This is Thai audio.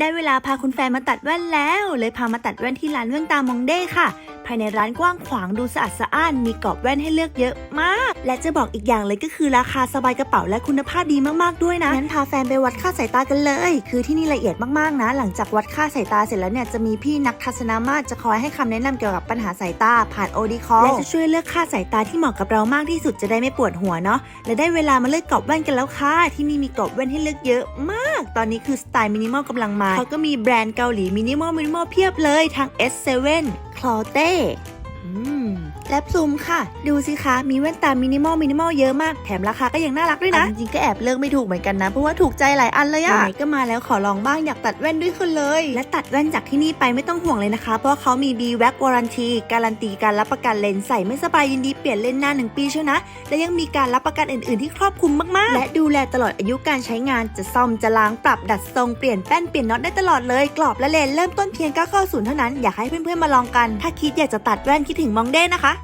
ได้เวลาพาคุณแฟนมาตัดแว่นแล้ว เลยพามาตัดแว่นที่ร้านแว่นตามองเด้ค่ะ ภายในร้านกว้างขวางดูสะอาดสะอ้าน มีกรอบแว่นให้เลือกเยอะมาก และจะบอกอีกอย่างเลยก็คือราคาสบายกระเป๋าและคุณภาพดีมากๆด้วยนะงั้นพาแฟนไปวัดค่าสายตากันเลย คือที่นี่ละเอียดมากๆนะ หลังจากวัดค่าสายตาเสร็จแล้วเนี่ยจะมีพี่นักทัศนามาตรจะคอยให้คำแนะนำเกี่ยวกับปัญหาสายตาผ่านโอดีคอลและจะช่วยเลือกค่าสายตาที่เหมาะกับเรามากที่สุดจะได้ไม่ปวดหัวเนาะและได้เวลามาเลือกกรอบแว่นกันแล้วค่ะที่นี่มีกรอบแว่นให้เลือกเยอะมาก ตอนนี้คือสไตล์มินิมอลกำลังมาเขาก็มีแบรนด์เกาหลีมินิมอลมินิมอลเพียบเลยทั้ง S7 คลอเต้อืม และพลุมค่ะ ดูสิคะ มีแว่นตามินิมอลมินิมอลเยอะมาก แถมราคาก็ยังน่ารักด้วยนะ จริงๆก็แอบเลือกไม่ถูกเหมือนกันนะ เพราะว่าถูกใจหลายอันเลยอะไหนๆก็มาแล้วขอลองบ้างอยากตัดแว่นด้วยคนเลย และตัดแว่นจากที่นี่ไปไม่ต้องห่วงเลยนะคะ เพราะว่าเขามี b w a c Warranty การันตีการรับประกันเลนส์ใส่ไม่สบายยินดีเปลี่ยนเลนส์หน้าหนึ่งปีเชียวนะ และยังมีการรับประกันอื่นๆ ที่ครอบคลุมมากๆ และดูแลตลอดอายุการใช้งานจะซ่อมจะล้างปรับดัดทรงเปลี่ยนแป้นเปลี่ยนน็อตได้ตลอดเลย กรอบและเลนส์เริ่มต้นเพียง990เท่านั้นอยากให้เพื่อนๆมาลองกัน ถ้าคิดอยากจะตัดแว่นคิดถึงมองเด้นะคะ